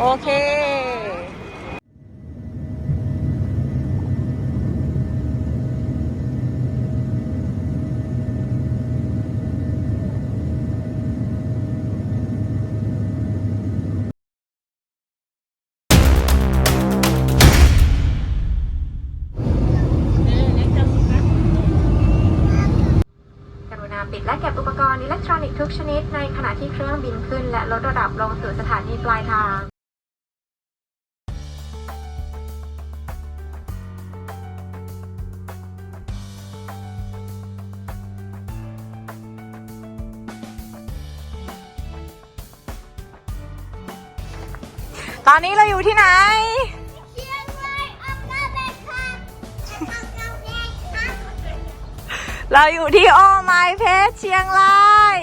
โอเคกรุณาปิดและเก็บอุปกรณ์อิเล็กทรอนิกส์ทุกชนิดในขณะที่เครื่องบินขึ้นและลดระดับลงสู่สถานีปลายทาง ตอนนี้เราอยู่ที่ไหน เชียงรายอำนาแบกค่ะทางเราแดงค่ะเราอยู่ที่โอไมเพชรเชียงราย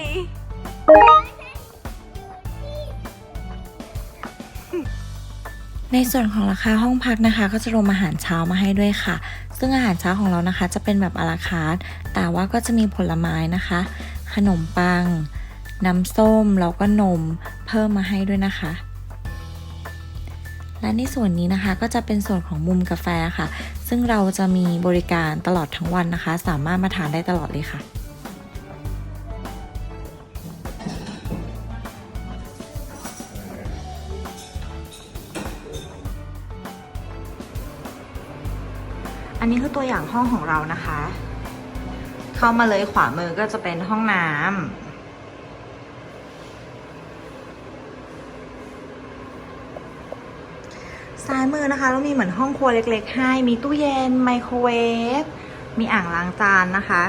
ในส่วนของราคาห้องพักนะคะ ก็จะรวมอาหารเช้ามาให้ด้วยค่ะ ซึ่งอาหารเช้าของเรานะคะ จะเป็นแบบอาราคาร์ทแต่ว่าก็จะมีผลไม้นะคะ ขนมปัง น้ำส้มแล้วก็นมเพิ่มมาให้ด้วยนะคะ และในส่วนนี้นะคะก็จะเป็นส่วนของมุมกาแฟค่ะ ซึ่งเราจะมีบริการตลอดทั้งวันนะคะ สามารถมาทานได้ตลอดเลยค่ะอันนี้คือตัวอย่างห้องของเรานะคะ เข้ามาเลยขวามือก็จะเป็นห้องน้ำายมือนะคะเรามีเหมือนห้องครัวเล็ก ๆ ให้ มีตู้เย็นไมโครเวฟ มีอ่างล้างจานนะคะ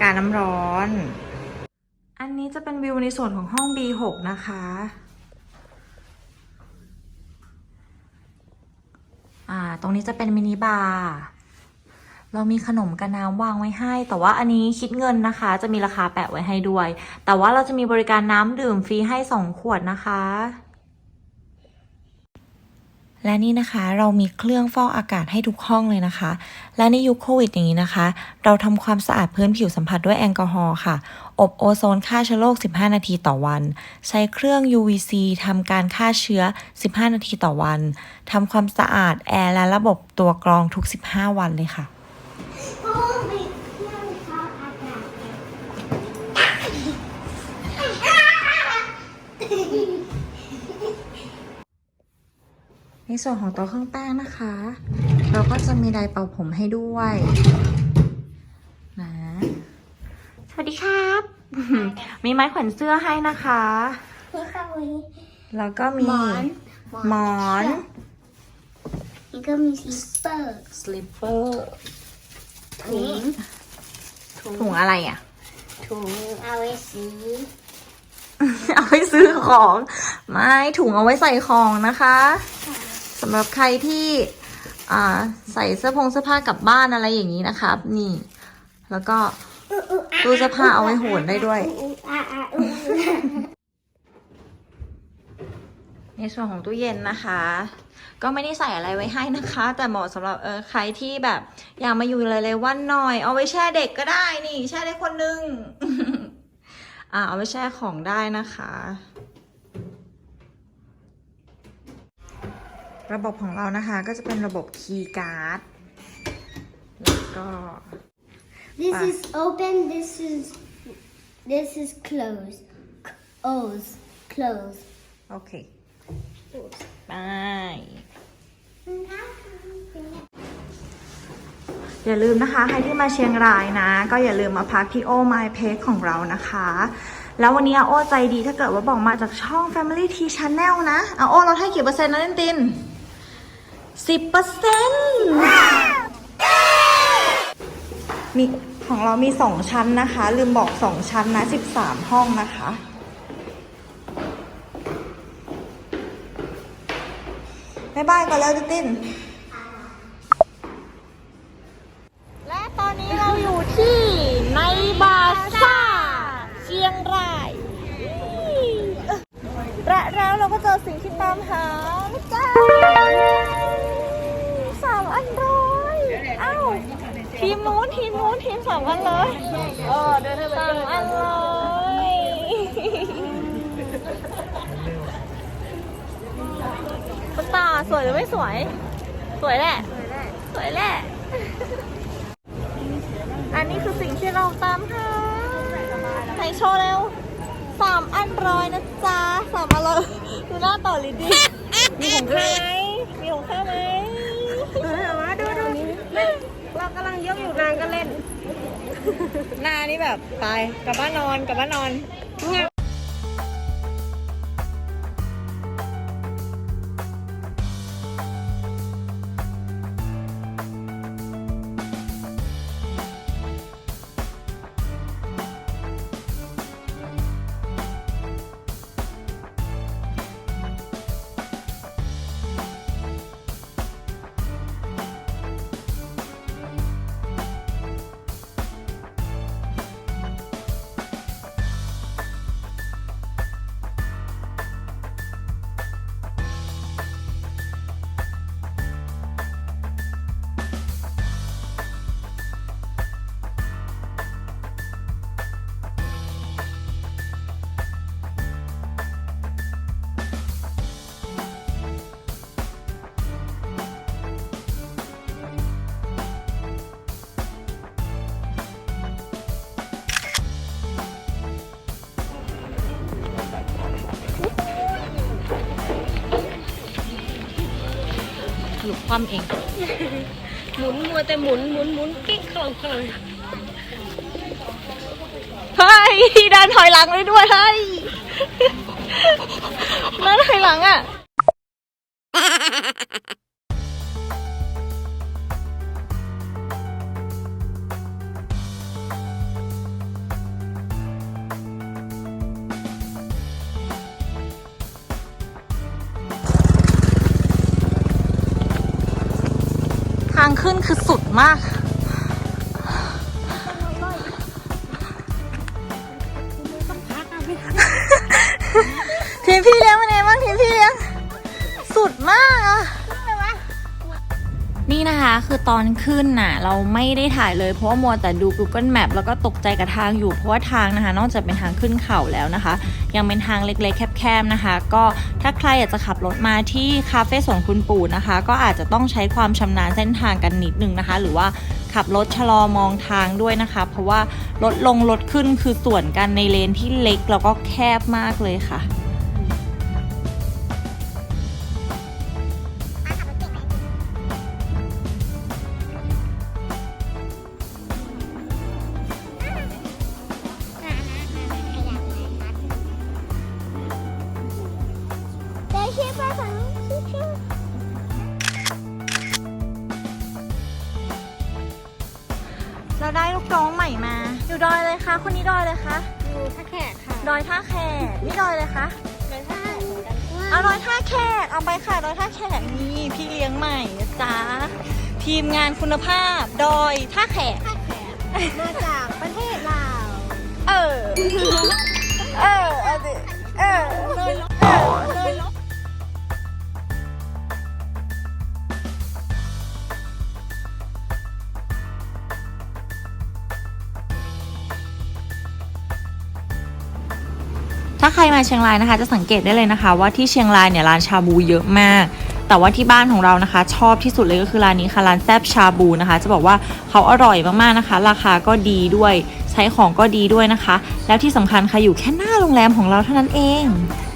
การน้ำร้อน อันนี้จะเป็นวิวในส่วนของห้อง B6 นะคะ อ่า ตรงนี้จะเป็นมินิบาร์เรามีขนมกับน้ำวางไว้ให้ แต่ว่าอันนี้คิดเงินนะคะ จะมีราคาแปะไว้ให้ด้วย แต่ว่าเราจะมีบริการน้ำดื่มฟรีให้ 2 ขวดนะคะ และนี่นะคะเรามีเครื่องฟอกอากาศให้ทุกห้องเลยนะคะ และในยุคโควิดอย่างนี้นะคะ เราทำความสะอาดพื้นผิวสัมผัสด้วยแอลกอฮอล์ค่ะ อบโอโซนฆ่าเชื้อโรค 15 นาทีต่อวัน ใช้เครื่อง UVC ทำการฆ่าเชื้อ 15 นาทีต่อวันทำความสะอาดแอร์และระบบตัวกรองทุก 15 วันเลยค่ะ โอ้มีเครื่องฟอกอากาศ ในส่วนของโต๊ะเครื่องแป้งนะคะ เราก็จะมีไดร์เป่าผมให้ด้วยนะสวัสดีครับ มีไม้แขวนเสื้อให้นะคะนี่ก็มีแล้วก็มีหมอนหมอนนี่ก็มีซิสเปอร์สลิปเปอร์ถุงถุงอะไรอะถุงเอาไว้ซื้อ เอาไว้ซื้อของ ไม่ถุงเอาไว้ใส่ของนะคะ สำหรับใครที่อ่าใส่เสื้อผงเสื้อผ้ากลับบ้านอะไรอย่างนี้นะครับ นี่ แล้วก็ตู้เสื้อผ้าเอาไว้โหนได้ด้วยในส่วนของตู้เย็นนะคะ ก็ไม่ได้ใส่อะไรไว้ให้นะคะ แต่เหมาะสำหรับเออใครที่แบบอยากมาอยู่หลยๆวันหน่อย เอาไว้แช่เด็กก็ได้นี่ แช่ได้คนนึงอ่าเอาไว้แช่ของได้นะคะ ระบบของเรานะคะก็จะเป็นระบบคีย์การ์ดแล้วก็ This Ah. is open. This is this is closed. O's closed. โอเคไปอย่าลืมนะคะใครที่มาเชียงรายนะ ก็อย่าลืมมาพักที่โอ My p a c e ของเรานะคะ แล้ววันนี้อาโอใจดีถ้าเกิดว่าบอกมาจากช่อง Family T Channel นะอาโอเราให้กี่เปอร์เซ็นต์นะเล่นติน สิบเปอร์เซ็นต์มีของเรามีสองชั้นนะคะ ลืมบอกสองชั้นนะสิบสามห้องนะคะ บ๊ายบายก่อนแล้วติตินและตอนนี้เราอยู่ที่ในบาซ่าเชียงรายและแล้วเราก็เจอสิ่งที่ตามหานะจ้า อันร้อยเอ้าทีมนู้นทีมนู้นทีมสามอันเลยสามอันร้อยสวยหรือไม่สวย สวยแหละ สวยแหละ อันนี้คือสิ่งที่เราตามหาไหนโชว์เร็วสามอันร้อยนะจ๊ะสามอันร้อยดูหน้าต่อลิดดิมีของข้าไหมมีของข้าไหม มาดูดูเรากำลังยกอยู่นางก็ เล่น หน้านี่แบบไปกลับบ้านนอนกลับบ้านนอน หลุดความเอง หมุนมัวแต่หมุนหมุนหมุนกิ้งคลองคลองเฮ้ยเดินถอยหลังเลยด้วยเฮ้ยเดินถอยหลังอะ ขึ้นคือสุดมาก ทีมพี่เลี้ยงเป็นไงบ้างทีมพี่เลี้ยง สุดมากอะ นี่นะคะคือตอนขึ้นน่ะเราไม่ได้ถ่ายเลยเพราะว่ามัวแต่ดู Google Map แล้วก็ตกใจกับทางอยู่เพราะว่าทางนะคะ นอกจากเป็นทางขึ้นเขาแล้วนะคะ ยังเป็นทางเล็กๆ แคบๆนะคะ ก็ถ้าใครอยากจะขับรถมาที่คาเฟ่สวนคุณปู่นะคะ ก็อาจจะต้องใช้ความชำนาญเส้นทางกันนิดนึงนะคะ หรือว่าขับรถชะลอมองทางด้วยนะคะ เพราะว่ารถลงรถขึ้นคือส่วนกันในเลนที่เล็กแล้วก็แคบมากเลยค่ะ เราได้ลูกน้องใหม่มา อยู่ดอยเลยคะคนนี้ดอยเลยคะดูท่าแขกค่ะดอยท่าแขกนี่ดอยเลยคะเลยท่าเหมือนกันเอาดอยท่าแขกเอาไปค่ะดอยท่าแขกนี่พี่เลี้ยงใหม่นะจ้าทีมงานคุณภาพดอยท่าแขกมาจากประเทศลาวเออเออเอาดิเออเลยเออาใครมาเชียงรายนะคะ จะสังเกตได้เลยนะคะ ว่าที่เชียงรายเนี่ยร้านชาบูเยอะมากแต่ว่าที่บ้านของเรานะคะ ชอบที่สุดเลยก็คือร้านนี้ค่ะร้านแซบชาบูนะคะ จะบอกว่าเขาอร่อยมากๆนะคะ ราคาก็ดีด้วย ใช้ของก็ดีด้วยนะคะ แล้วที่สำคัญค่ะอยู่แค่หน้าโรงแรมของเราเท่านั้นเอง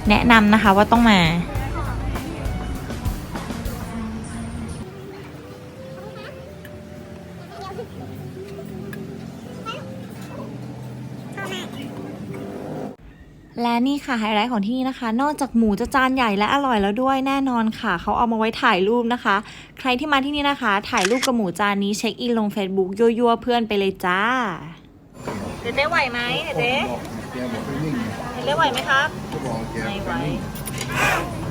แนะนำนะคะว่าต้องมา และนี่ค่ะไฮไลท์ของที่นี่นะคะ นอกจากหมูจะจานใหญ่และอร่อยแล้วด้วยแน่นอนค่ะ เขาเอามาไว้ถ่ายรูปนะคะ ใครที่มาที่นี่นะคะ ถ่ายรูปกับหมูจานนี้เช็คอินลง Facebook ยั่วๆเพื่อนไปเลยจ้าเดเต้ไหวไหมเดเต้แกบอกให้นิ่งไงเดเต้ไหวไหมครับก็บอกแกไม่ไหวไ